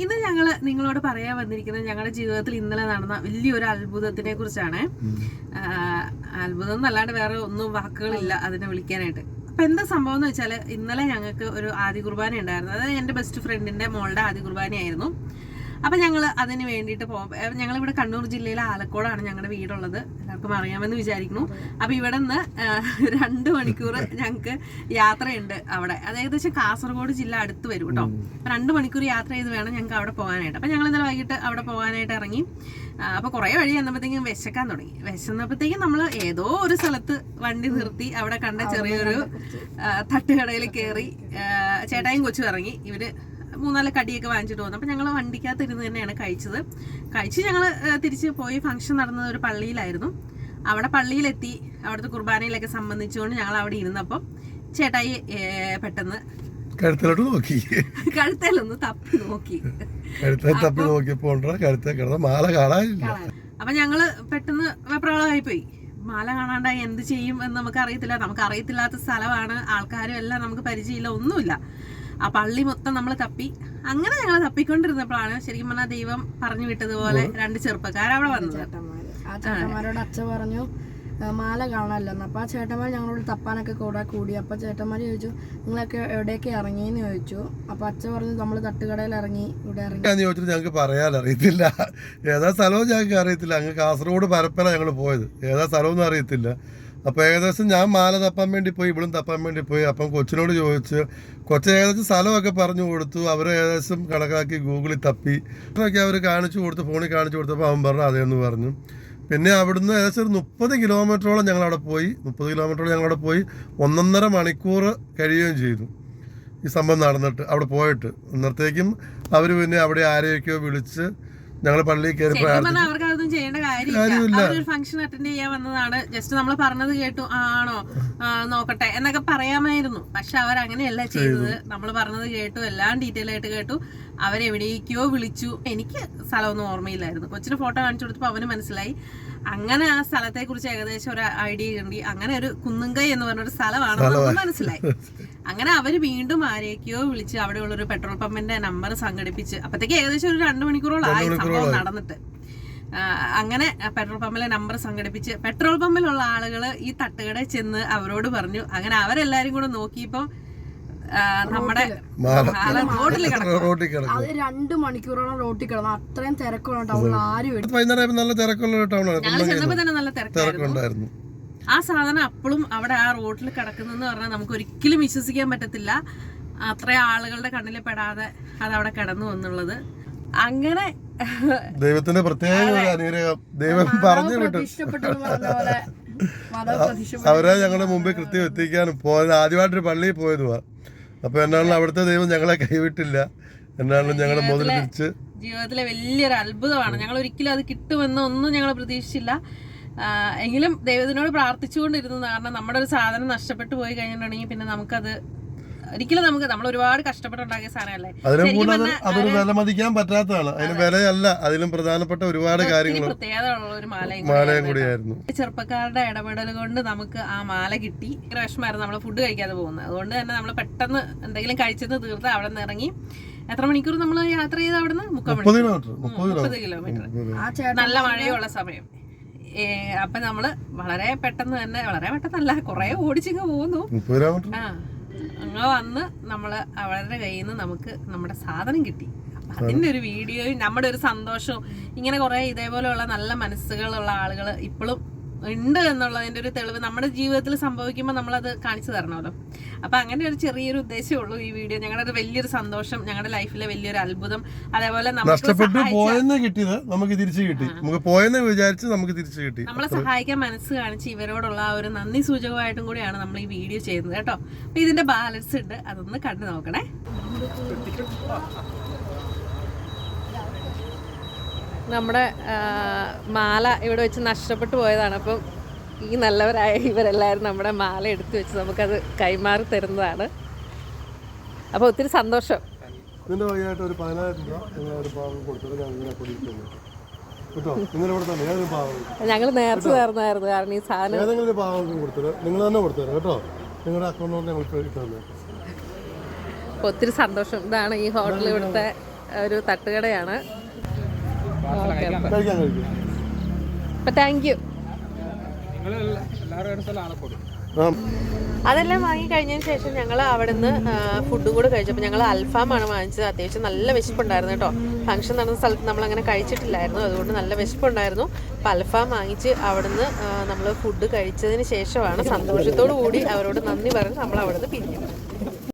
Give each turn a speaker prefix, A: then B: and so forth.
A: ഇന്ന് ഞങ്ങൾ നിങ്ങളോട് പറയാൻ വന്നിരിക്കുന്നത് ഞങ്ങളുടെ ജീവിതത്തിൽ ഇന്നലെ നടന്ന വലിയൊരു അത്ഭുതത്തിനെ കുറിച്ചാണ്. അത്ഭുതം എന്നല്ലാണ്ട് വേറെ ഒന്നും വാക്കുകളില്ല അതിനെ വിളിക്കാനായിട്ട്. അപ്പൊ എന്താ സംഭവം എന്ന് വെച്ചാൽ ഇന്നലെ ഞങ്ങൾക്ക് ഒരു ആദ്യ കുർബാന ഉണ്ടായിരുന്നു. അതായത് എന്റെ ബെസ്റ്റ് ഫ്രണ്ടിന്റെ മോളുടെ ആദ്യ കുർബാനയായിരുന്നു. അപ്പൊ ഞങ്ങൾ അതിന് വേണ്ടിയിട്ട് പോകാം ഞങ്ങൾ ഇവിടെ കണ്ണൂർ ജില്ലയിലെ ആലക്കോടാണ് ഞങ്ങളുടെ വീടുള്ളത്. എല്ലാവർക്കും അറിയാമെന്ന് വിചാരിക്കുന്നു. അപ്പൊ ഇവിടെ നിന്ന് രണ്ട് മണിക്കൂർ ഞങ്ങൾക്ക് യാത്രയുണ്ട് അവിടെ. അതായത് ഏകദേശം കാസർഗോഡ് ജില്ല അടുത്ത് വരും കേട്ടോ. രണ്ട് മണിക്കൂർ യാത്ര ചെയ്ത് വേണം ഞങ്ങൾക്ക് അവിടെ പോകാനായിട്ട്. അപ്പൊ ഞങ്ങൾ ഇന്നലെ വൈകിട്ട് അവിടെ പോകാനായിട്ട് ഇറങ്ങി. അപ്പോൾ കുറേ വഴി ചെന്നപ്പോഴത്തേക്കും വിശക്കാൻ തുടങ്ങി. വിശന്നപ്പോഴത്തേക്കും നമ്മൾ ഏതോ ഒരു സ്ഥലത്ത് വണ്ടി നിർത്തി അവിടെ കണ്ട ചെറിയൊരു തട്ടുകടയിൽ കയറി ചേട്ടായും കൊച്ചു ഇറങ്ങി. ഇവർ മൂന്നാൽ കടിയൊക്കെ വാങ്ങിച്ചിട്ട് വന്നു. അപ്പം ഞങ്ങൾ വണ്ടിക്കകത്ത് ഇരുന്ന് തന്നെയാണ് കഴിച്ചത്. കഴിച്ച് ഞങ്ങൾ തിരിച്ച് പോയി ഫംഗ്ഷൻ നടന്നത് ഒരു പള്ളിയിലായിരുന്നു. അവിടെ പള്ളിയിലെത്തി. അവിടുത്തെ കുർബാനയിലൊക്കെ സംബന്ധിച്ചുകൊണ്ട് ഞങ്ങൾ അവിടെ ഇരുന്നപ്പോൾ ചേട്ടായി പെട്ടെന്ന്
B: കഴുത്തിലോട്ട് നോക്കി.
A: കഴുത്തേലൊന്ന് തപ്പി നോക്കി.
B: കഴുത്തെ തപ്പി നോക്കിയപ്പോ ഉണ്ടോ? കഴുത്തെ കിടന്ന മാല കാണാനില്ല.
A: അപ്പൊ ഞങ്ങൾ പെട്ടെന്ന് വെപ്രാളമായി പോയി മാല കാണാണ്ടായി എന്ത് ചെയ്യും എന്ന് നമുക്ക് അറിയത്തില്ല നമുക്ക് അറിയത്തില്ലാത്ത സ്ഥലമാണ്. ആൾക്കാരും എല്ലാം നമുക്ക് പരിചയമില്ല. ഒന്നുമില്ല. ആ പള്ളി മൊത്തം നമ്മൾ തപ്പി. അങ്ങനെ ഞങ്ങൾ തപ്പിക്കൊണ്ടിരുന്നപ്പോഴാണ് ശരിക്കും പറഞ്ഞാൽ ദൈവം പറഞ്ഞു വിട്ടതുപോലെ രണ്ട് ചെറുപ്പക്കാർ അവിടെ വന്നത്.
C: ചേട്ടന്മാര്. ആ ചേട്ടന്മാരോട് അച്ഛ പറഞ്ഞു "ആ, മാല കാണാനില്ലെന്ന്. അപ്പൊ ആ ചേട്ടന്മാർ ഞങ്ങളോട് തപ്പാനൊക്കെ കൂടെ കൂടി. അപ്പൊ ചേട്ടന്മാർ ചോദിച്ചു നിങ്ങളൊക്കെ എവിടെയൊക്കെ ഇറങ്ങിയെന്ന് ചോദിച്ചു. അപ്പൊ അച്ഛ പറഞ്ഞു നമ്മൾ തട്ടുകടയിൽ ഇറങ്ങി ഇവിടെ ഇറങ്ങി.
B: ഞാൻ ചോദിച്ചിട്ട് ഞങ്ങൾക്ക് പറയാൻ അറിയത്തില്ല. ഏതാ സ്ഥലവും ഞങ്ങൾക്ക് അറിയത്തില്ല. അങ്ങ് കാസർഗോഡ് പരപ്പന ഞങ്ങൾ പോയത്. ഏതാ സ്ഥലമൊന്നും അറിയത്തില്ല. അപ്പോൾ ഏകദേശം ഞാൻ മാല തപ്പാൻ വേണ്ടി പോയി ഇവിടും തപ്പാൻ വേണ്ടി പോയി. അപ്പം കൊച്ചിനോട് ചോദിച്ച് കൊച്ചു ഏകദേശം സ്ഥലമൊക്കെ പറഞ്ഞു കൊടുത്തു. അവർ ഏകദേശം കണക്കാക്കി ഗൂഗിളിൽ തപ്പി. ഒക്കെ അവർ കാണിച്ചു കൊടുത്തു ഫോണിൽ കാണിച്ചു കൊടുത്തപ്പോൾ അവൻ പറഞ്ഞു അതേന്ന് പറഞ്ഞു. പിന്നെ അവിടുന്ന് ഏകദേശം ഒരു മുപ്പത് കിലോമീറ്ററോളം ഞങ്ങളവിടെ പോയി. മുപ്പത് കിലോമീറ്ററോളം ഞങ്ങളവിടെ പോയി. ഒന്നൊന്നര മണിക്കൂർ കഴിയുകയും ചെയ്തു ഈ സംഭവം നടന്നിട്ട് അവിടെ പോയിട്ട്. അന്നത്തേക്കും അവർ പിന്നെ അവിടെ ആരെയൊക്കെയോ വിളിച്ച് ഞങ്ങൾ പള്ളിയിൽ കയറി
A: ശരിക്കും
B: പ്രാർത്ഥിച്ചു.
A: പറഞ്ഞാൽ അവർക്ക് അതൊന്നും ചെയ്യേണ്ട കാര്യമില്ല ഫംഗ്ഷൻ അറ്റൻഡ് ചെയ്യാൻ വന്നതാണ്. ജസ്റ്റ് നമ്മൾ പറഞ്ഞത് കേട്ടു. ആണോ? നോക്കട്ടെ എന്നൊക്കെ പറയാമായിരുന്നു. പക്ഷെ അവർ അങ്ങനെയല്ല ചെയ്തത്. നമ്മൾ പറഞ്ഞത് കേട്ടു. എല്ലാം ഡീറ്റെയിൽ ആയിട്ട് കേട്ടു. അവരെവിടേക്കോ വിളിച്ചു. എനിക്ക് സ്ഥലമൊന്നും ഓർമ്മയില്ലായിരുന്നു. കൊച്ചിന് ഫോട്ടോ കാണിച്ചു കൊടുത്തപ്പോൾ അവന് മനസ്സിലായി. അങ്ങനെ ആ സ്ഥലത്തെ കുറിച്ച് ഏകദേശം ഒരു ഐഡിയ കണ്ടി അങ്ങനെ ഒരു കുന്നുംകൈ എന്ന് പറഞ്ഞൊരു സ്ഥലമാണെന്ന് നമുക്ക് മനസ്സിലായി. അങ്ങനെ അവർ വീണ്ടും ആരെയൊക്കെയോ വിളിച്ച് അവിടെയുള്ള ഒരു പെട്രോൾ പമ്പിന്റെ നമ്പർ സംഘടിപ്പിച്ച് അപ്പത്തേക്ക് ഏകദേശം ഒരു രണ്ടു മണിക്കൂറോളം ആയി സംഭവം നടന്നിട്ട്. അങ്ങനെ പെട്രോൾ പമ്പിലെ നമ്പർ സംഘടിപ്പിച്ച് പെട്രോൾ പമ്പിലുള്ള ആളുകൾ ഈ തട്ടുകടയിൽ ചെന്ന് അവരോട് പറഞ്ഞു. അങ്ങനെ അവരെല്ലാരും കൂടെ നോക്കിയപ്പോ നമ്മുടെ
C: അത് രണ്ട് മണിക്കൂറോളം റോട്ടിൽ കിടന്നു. അത്രയും തിരക്കുള്ള ടൗണിൽ ആരും
B: വൈകുന്നേരം നല്ല തിരക്കുള്ള ടൗണാണ്.
A: ഞങ്ങൾ ചെന്നപ്പോ തന്നെ നല്ല തിരക്കായിരുന്നു.
B: തിരക്കുണ്ടായിരുന്നു.
A: ആ സാധനം അപ്പോഴും അവിടെ ആ റോഡിൽ കിടക്കുന്നതെന്ന് പറഞ്ഞാൽ നമുക്ക് ഒരിക്കലും വിശ്വസിക്കാൻ പറ്റത്തില്ല. അത്ര ആളുകളുടെ കണ്ണിൽ പെടാതെ അത് അവിടെ കിടന്നു എന്നുള്ളത്. അങ്ങനെ
B: ദൈവത്തിന്റെ പ്രത്യേക ഒരു അനുഗ്രഹം ദൈവം പറഞ്ഞു വിട്ടു. അവരെ ഞങ്ങളുടെ മുമ്പിൽ കൃത്യം എത്തിക്കാനും പോയത് ആദ്യമായിട്ടൊരു പള്ളിയിൽ പോയതുവാ. അപ്പൊ എന്നാണല്ലോ അവിടുത്തെ ദൈവം ഞങ്ങളെ കൈവിട്ടില്ല. എന്നാണല്ലോ ഞങ്ങളെ മുതൽ തിരിച്ച്
A: ജീവിതത്തിലെ വലിയൊരു അത്ഭുതമാണ്. ഞങ്ങൾ ഒരിക്കലും അത് കിട്ടുമെന്ന് ഒന്നും ഞങ്ങൾ പ്രതീക്ഷിച്ചില്ല. എങ്കിലും ദൈവത്തിനോട് പ്രാർത്ഥിച്ചുകൊണ്ടിരുന്നു കാരണം നമ്മുടെ ഒരു സാധനം നഷ്ടപ്പെട്ടു പോയി കഴിഞ്ഞിട്ടുണ്ടെങ്കിൽ പിന്നെ നമുക്കത് ഒരിക്കലും നമുക്ക് നമ്മൾ ഒരുപാട് കഷ്ടപ്പെട്ടുണ്ടാക്കിയ സാധനമല്ലേ?
B: അതൊരു വിലമതിക്കാൻ പറ്റാത്തതാണ്. അതിന് വിലയല്ല. അതിലും പ്രധാനപ്പെട്ട ഒരുപാട് കാര്യങ്ങൾ
A: ഒരു മാലയും കൂടിയായിരുന്നു ചെറുപ്പക്കാരുടെ ഇടപെടൽ കൊണ്ട് നമുക്ക് ആ മാല കിട്ടി. ഭയങ്കര വിഷമായിരുന്നു നമ്മൾ ഫുഡ് കഴിക്കാതെ പോകുന്നത്. അതുകൊണ്ട് തന്നെ നമ്മൾ പെട്ടെന്ന് എന്തെങ്കിലും കഴിച്ചത് തീർത്ത് അവിടെ നിന്ന് ഇറങ്ങി എത്ര മണിക്കൂർ നമ്മൾ യാത്ര ചെയ്ത് അവിടെ നിന്ന് മുക്കാൽ
B: മുപ്പത്
A: മണിക്കൂർ
B: കിലോമീറ്റർ. മുപ്പത്
A: നല്ല മഴയുള്ള സമയം. അപ്പൊ നമ്മൾ വളരെ പെട്ടെന്ന് തന്നെ വളരെ പെട്ടെന്നല്ല കുറെ ഓടിച്ചിങ്ങ് പോകുന്നു ആ അങ്ങ് വന്ന് നമ്മൾ അവളുടെ കയ്യിൽ നിന്ന് നമുക്ക് നമ്മുടെ സാധനം കിട്ടി. അതിന്റെ ഒരു വീഡിയോയും നമ്മുടെ ഒരു സന്തോഷവും ഇങ്ങനെ കുറെ ഇതേപോലെയുള്ള നല്ല മനസ്സുകളുള്ള ആളുകൾ ഇപ്പോഴും ഉണ്ട് എന്നുള്ളതിന്റെ ഒരു തെളിവ് നമ്മുടെ ജീവിതത്തിൽ സംഭവിക്കുമ്പോൾ നമ്മളത് കാണിച്ചു തരണമല്ലോ. അപ്പോൾ അങ്ങനെ ഒരു ചെറിയൊരു ഉദ്ദേശമേ ഉള്ളൂ ഈ വീഡിയോ. ഞങ്ങളുടെ ഒരു വലിയൊരു സന്തോഷം ഞങ്ങളുടെ ലൈഫിലെ വലിയൊരു അത്ഭുതം. അതേപോലെ
B: നഷ്ടപ്പെട്ടു പോയെന്ന് കിട്ടിയത് നമുക്ക് തിരിച്ചു കിട്ടി. നമുക്ക് പോയെന്ന് വിചാരിച്ച് നമുക്ക് തിരിച്ചു കിട്ടി.
A: നമ്മളെ സഹായിക്കാൻ മനസ്സ് കാണിച്ച് ഇവരോടുള്ള ആ ഒരു നന്ദി സൂചകമായിട്ടും കൂടിയാണ് നമ്മൾ ഈ വീഡിയോ ചെയ്യുന്നത് കേട്ടോ. അപ്പൊ ഇതിന്റെ ബാലൻസ് ഉണ്ട്. അതൊന്ന് കണ്ടു നോക്കണേ. നമ്മുടെ മാല ഇവിടെ വെച്ച് നഷ്ടപ്പെട്ടു പോയതാണ്. അപ്പം ഈ നല്ലവരായ ഇവരെല്ലാവരും നമ്മുടെ മാല എടുത്തു വെച്ച് നമുക്കത് കൈമാറി തരുന്നതാണ്. അപ്പോൾ ഒത്തിരി സന്തോഷം.
B: വകയായിട്ട് ഒരു പതിനായിരം രൂപ ഒരു പാവം കൊടുത്തത് കൊടുക്കുന്നു കേട്ടോ? നിങ്ങൾ ഇവിടെ തന്നെ ഏതൊരു പാവം
A: ഞങ്ങൾ നേരത്തെ നേർന്നായിരുന്നു കാരണം ഈ സാധനം.
B: ഏതെങ്കിലും ഒരു പാവം കൊടുത്തത് നിങ്ങൾ തന്നെ കൊടുത്തത് കേട്ടോ? നിങ്ങളുടെ അക്കൗണ്ടിൽ ഞങ്ങൾ ഇട്ട്
A: ഒത്തിരി സന്തോഷം. ഇതാണ് ഈ ഹോട്ടൽ ഇവിടുത്തെ ഒരു തട്ടുകടയാണ്. ഓക്കെ
B: കഴിക്കാൻ കഴിക്കും
A: അപ്പം താങ്ക് യു
B: ആ.
A: അതെല്ലാം വാങ്ങി കഴിഞ്ഞതിന് ശേഷം ഞങ്ങൾ അവിടുന്ന് ഫുഡും കൂടെ കഴിച്ചു അപ്പോൾ ഞങ്ങൾ അൽഫാമാണ് വാങ്ങിച്ചത്. അത്യാവശ്യം നല്ല വിശപ്പുണ്ടായിരുന്നു കേട്ടോ. ഫംഗ്ഷൻ നടന്ന സ്ഥലത്ത് നമ്മൾ അങ്ങനെ കഴിച്ചിട്ടില്ലായിരുന്നു. അതുകൊണ്ട് നല്ല വിശപ്പുണ്ടായിരുന്നു. അപ്പം അൽഫാം വാങ്ങിച്ച് അവിടുന്ന് നമ്മൾ ഫുഡ് കഴിച്ചതിന് ശേഷമാണ് സന്തോഷത്തോടു കൂടി അവരോട് നന്ദി പറഞ്ഞ് നമ്മൾ അവിടുന്ന് നിന്ന് പിരിഞ്ഞു.